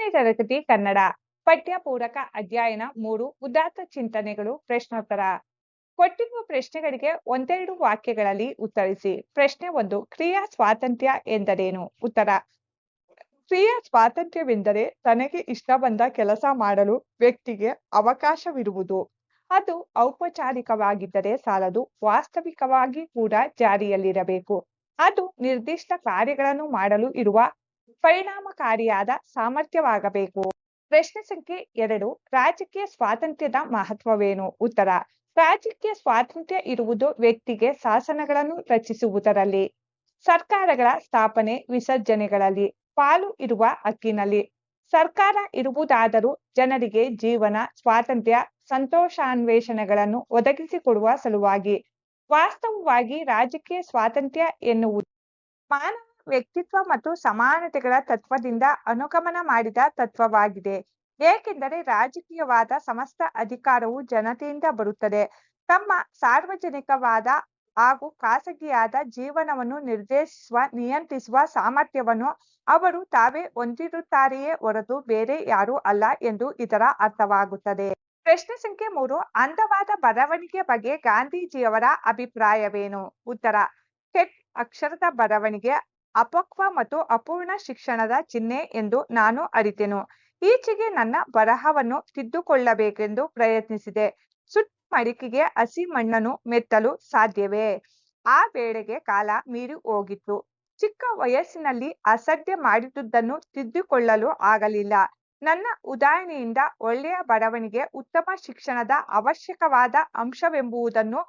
ಹತ್ತನೇ ತರಗತಿ ಕನ್ನಡ ಪಠ್ಯ ಪೂರಕ ಅಧ್ಯಯನ ಮೂರು ಉದಾತ್ತ ಚಿಂತನೆಗಳು ಪ್ರಶ್ನೋತ್ತರ. ಕೊಟ್ಟಿರುವ ಪ್ರಶ್ನೆಗಳಿಗೆ ಒಂದೆರಡು ವಾಕ್ಯಗಳಲ್ಲಿ ಉತ್ತರಿಸಿ. ಪ್ರಶ್ನೆ ಒಂದು, ಕ್ರಿಯಾ ಸ್ವಾತಂತ್ರ್ಯ ಎಂದರೇನು? ಉತ್ತರ, ಕ್ರಿಯಾ ಸ್ವಾತಂತ್ರ್ಯವೆಂದರೆ ತನಗೆ ಇಷ್ಟ ಬಂದ ಕೆಲಸ ಮಾಡಲು ವ್ಯಕ್ತಿಗೆ ಅವಕಾಶವಿರುವುದು. ಅದು ಔಪಚಾರಿಕವಾಗಿದ್ದರೆ ಸಾಲದು, ವಾಸ್ತವಿಕವಾಗಿ ಕೂಡ ಜಾರಿಯಲ್ಲಿರಬೇಕು. ಅದು ನಿರ್ದಿಷ್ಟ ಕಾರ್ಯಗಳನ್ನು ಮಾಡಲು ಇರುವ ಪರಿಣಾಮಕಾರಿಯಾದ ಸಾಮರ್ಥ್ಯವಾಗಬೇಕು. ಪ್ರಶ್ನೆ ಸಂಖ್ಯೆ ಎರಡು, ರಾಜಕೀಯ ಸ್ವಾತಂತ್ರ್ಯದ ಮಹತ್ವವೇನು? ಉತ್ತರ, ರಾಜಕೀಯ ಸ್ವಾತಂತ್ರ್ಯ ಇರುವುದು ವ್ಯಕ್ತಿಗೆ ಶಾಸನಗಳನ್ನು ರಚಿಸುವುದರಲ್ಲಿ, ಸರ್ಕಾರಗಳ ಸ್ಥಾಪನೆ ವಿಸರ್ಜನೆಗಳಲ್ಲಿ ಪಾಲು ಇರುವ ಹಕ್ಕಿನಲ್ಲಿ, ಸರ್ಕಾರ ಇರುವುದಾದರೂ ಜನರಿಗೆ ಜೀವನ, ಸ್ವಾತಂತ್ರ್ಯ, ಸಂತೋಷಾನ್ವೇಷಣೆಗಳನ್ನು ಒದಗಿಸಿಕೊಡುವ ಸಲುವಾಗಿ, ವಾಸ್ತವವಾಗಿ ರಾಜಕೀಯ ಸ್ವಾತಂತ್ರ್ಯ ಎನ್ನುವುದು ಮಾನವ ವ್ಯಕ್ತಿತ್ವ ಮತ್ತು ಸಮಾನತೆಗಳ ತತ್ವದಿಂದ ಅನುಗಮನ ಮಾಡಿದ ತತ್ವವಾಗಿದೆ. ಏಕೆಂದರೆ ರಾಜಕೀಯವಾದ ಸಮಸ್ತ ಅಧಿಕಾರವು ಜನತೆಯಿಂದ ಬರುತ್ತದೆ. ತಮ್ಮ ಸಾರ್ವಜನಿಕವಾದ ಹಾಗೂ ಖಾಸಗಿಯಾದ ಜೀವನವನ್ನು ನಿರ್ದೇಶಿಸುವ, ನಿಯಂತ್ರಿಸುವ ಸಾಮರ್ಥ್ಯವನ್ನು ಅವರು ತಾವೇ ಹೊಂದಿರುತ್ತಾರೆಯೇ ಹೊರತು ಬೇರೆ ಯಾರೂ ಅಲ್ಲ ಎಂದು ಇದರ ಅರ್ಥವಾಗುತ್ತದೆ. ಪ್ರಶ್ನೆ ಸಂಖ್ಯೆ ಮೂರು, ಅಂದವಾದ ಬರವಣಿಗೆ ಬಗ್ಗೆ ಗಾಂಧೀಜಿಯವರ ಅಭಿಪ್ರಾಯವೇನು? ಉತ್ತರ ಕೆಟ್ ಅಕ್ಷರದ ಬರವಣಿಗೆ ಅಪಕ್ವ ಮತ್ತು ಅಪೂರ್ಣ ಶಿಕ್ಷಣದ ಚಿಹ್ನೆ ಎಂದು ನಾನು ಅರಿತೆನು. ಈಚೆಗೆ ನನ್ನ ಬರಹವನ್ನು ತಿದ್ದುಕೊಳ್ಳಬೇಕೆಂದು ಪ್ರಯತ್ನಿಸಿದೆ. ಸುಟ್ಟ ಮಡಿಕೆಗೆ ಹಸಿ ಮಣ್ಣನ್ನು ಮೆತ್ತಲು ಸಾಧ್ಯವೇ? ಆ ವೇಳೆಗೆ ಕಾಲ ಮೀರಿ ಹೋಗಿತ್ತು. ಚಿಕ್ಕ ವಯಸ್ಸಿನಲ್ಲಿ ಅಸಡ್ಡೆ ಮಾಡಿದುದನ್ನು ತಿದ್ದುಕೊಳ್ಳಲು ಆಗಲಿಲ್ಲ. ನನ್ನ ಉದಾಹರಣೆಯಿಂದ ಒಳ್ಳೆಯ ಬರವಣಿಗೆ ಉತ್ತಮ ಶಿಕ್ಷಣದ ಅವಶ್ಯಕವಾದ ಅಂಶವೆಂಬುದನ್ನು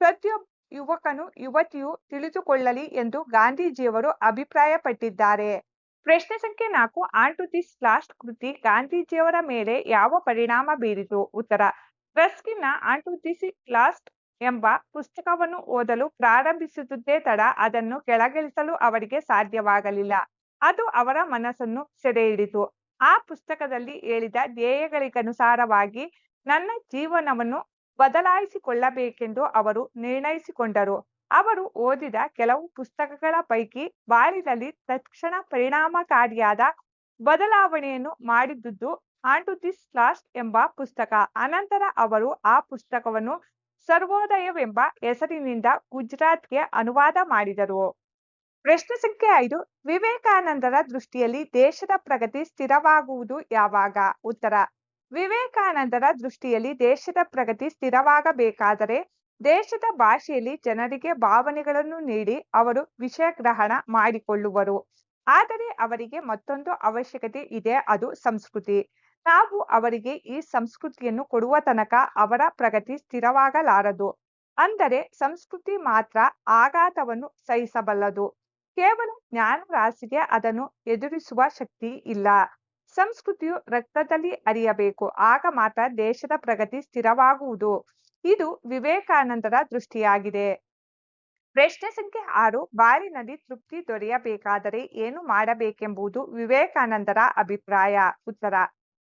ಪ್ರತಿಯೊಬ್ಬ ಯುವಕನು ಯುವತಿಯು ತಿಳಿದುಕೊಳ್ಳಲಿ ಎಂದು ಗಾಂಧೀಜಿಯವರು ಅಭಿಪ್ರಾಯಪಟ್ಟಿದ್ದಾರೆ. ಪ್ರಶ್ನೆ ಸಂಖ್ಯೆ ನಾಲ್ಕು, ಆನ್ ಟು ದಿಸ್ ಲಾಸ್ಟ್ ಕೃತಿ ಗಾಂಧೀಜಿಯವರ ಮೇಲೆ ಯಾವ ಪರಿಣಾಮ ಬೀರಿತು? ಉತ್ತರ ಟ್ರಸ್ಕಿನ ಆನ್ ಟು ದಿಸ್ ಲಾಸ್ಟ್ ಎಂಬ ಪುಸ್ತಕವನ್ನು ಓದಲು ಪ್ರಾರಂಭಿಸುತ್ತಿದ್ದೇ ತಡ ಅದನ್ನು ಕೆಳಗಿಳಿಸಲು ಅವರಿಗೆ ಸಾಧ್ಯವಾಗಲಿಲ್ಲ. ಅದು ಅವರ ಮನಸ್ಸನ್ನು ಸೆರೆ ಹಿಡಿತು ಆ ಪುಸ್ತಕದಲ್ಲಿ ಹೇಳಿದ ಧ್ಯೇಯಗಳಿಗನುಸಾರವಾಗಿ ನನ್ನ ಜೀವನವನ್ನು ಬದಲಾಯಿಸಿಕೊಳ್ಳಬೇಕೆಂದು ಅವರು ನಿರ್ಣಯಿಸಿಕೊಂಡರು. ಅವರು ಓದಿದ ಕೆಲವು ಪುಸ್ತಕಗಳ ಪೈಕಿ ಬಾರಿನಲ್ಲಿ ತಕ್ಷಣ ಪರಿಣಾಮಕಾರಿಯಾದ ಬದಲಾವಣೆಯನ್ನು ಮಾಡಿದ್ದುದು ಆನ್ ಟು ದಿಸ್ ಲಾಸ್ಟ್ ಎಂಬ ಪುಸ್ತಕ. ಅನಂತರ ಅವರು ಆ ಪುಸ್ತಕವನ್ನು ಸರ್ವೋದಯವೆಂಬ ಹೆಸರಿನಿಂದ ಗುಜರಾತ್ಗೆ ಅನುವಾದ ಮಾಡಿದರು. ಪ್ರಶ್ನೆ ಸಂಖ್ಯೆ ಐದು, ವಿವೇಕಾನಂದರ ದೃಷ್ಟಿಯಲ್ಲಿ ದೇಶದ ಪ್ರಗತಿ ಸ್ಥಿರವಾಗುವುದು ಯಾವಾಗ? ಉತ್ತರ ವಿವೇಕಾನಂದರ ದೃಷ್ಟಿಯಲ್ಲಿ ದೇಶದ ಪ್ರಗತಿ ಸ್ಥಿರವಾಗಬೇಕಾದರೆ ದೇಶದ ಭಾಷೆಯಲ್ಲಿ ಜನರಿಗೆ ಭಾವನೆಗಳನ್ನು ನೀಡಿ ಅವರು ವಿಷಯ ಗ್ರಹಣ ಮಾಡಿಕೊಳ್ಳುವರು. ಆದರೆ ಅವರಿಗೆ ಮತ್ತೊಂದು ಅವಶ್ಯಕತೆ ಇದೆ, ಅದು ಸಂಸ್ಕೃತಿ. ನಾವು ಅವರಿಗೆ ಈ ಸಂಸ್ಕೃತಿಯನ್ನು ಕೊಡುವ ತನಕ ಅವರ ಪ್ರಗತಿ ಸ್ಥಿರವಾಗಲಾರದು. ಅಂದರೆ ಸಂಸ್ಕೃತಿ ಮಾತ್ರ ಆಘಾತವನ್ನು ಸಹಿಸಬಲ್ಲದು. ಕೇವಲ ಜ್ಞಾನ ರಾಶಿಗೆ ಅದನ್ನು ಎದುರಿಸುವ ಶಕ್ತಿ ಇಲ್ಲ. ಸಂಸ್ಕೃತಿಯು ರಕ್ತದಲ್ಲಿ ಅರಿಯಬೇಕು. ಆಗ ಮಾತ್ರ ದೇಶದ ಪ್ರಗತಿ ಸ್ಥಿರವಾಗುವುದು. ಇದು ವಿವೇಕಾನಂದರ ದೃಷ್ಟಿಯಾಗಿದೆ. ಪ್ರಶ್ನೆ ಸಂಖ್ಯೆ ಆರು ಬಾಳಿನಲ್ಲಿ ತೃಪ್ತಿ ದೊರೆಯಬೇಕಾದರೆ ಏನು ಮಾಡಬೇಕೆಂಬುದು ವಿವೇಕಾನಂದರ ಅಭಿಪ್ರಾಯ. ಉತ್ತರ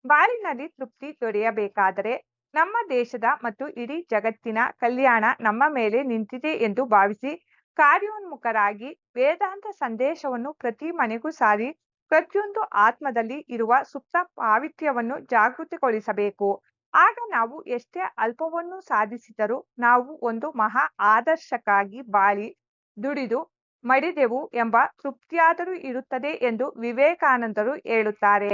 ಬಾಳಿನಲ್ಲಿ ತೃಪ್ತಿ ದೊರೆಯಬೇಕಾದರೆ ನಮ್ಮ ದೇಶದ ಮತ್ತು ಇಡೀ ಜಗತ್ತಿನ ಕಲ್ಯಾಣ ನಮ್ಮ ಮೇಲೆ ನಿಂತಿದೆ ಎಂದು ಭಾವಿಸಿ ಕಾರ್ಯೋನ್ಮುಖರಾಗಿ ವೇದಾಂತ ಸಂದೇಶವನ್ನು ಪ್ರತಿ ಮನೆಗೂ ಸಾರಿ ಪ್ರತಿಯೊಂದು ಆತ್ಮದಲ್ಲಿ ಇರುವ ಸುಪ್ತ ಪಾವಿತ್ರ್ಯವನ್ನು ಜಾಗೃತಿಗೊಳಿಸಬೇಕು. ಆಗ ನಾವು ಎಷ್ಟೇ ಅಲ್ಪವನ್ನು ಸಾಧಿಸಿದರೂ ನಾವು ಒಂದು ಮಹಾ ಆದರ್ಶಕ್ಕಾಗಿ ಬಾಳಿ ದುಡಿದು ಮಡಿದೆವು ಎಂಬ ತೃಪ್ತಿಯಾದರೂ ಇರುತ್ತದೆ ಎಂದು ವಿವೇಕಾನಂದರು ಹೇಳುತ್ತಾರೆ.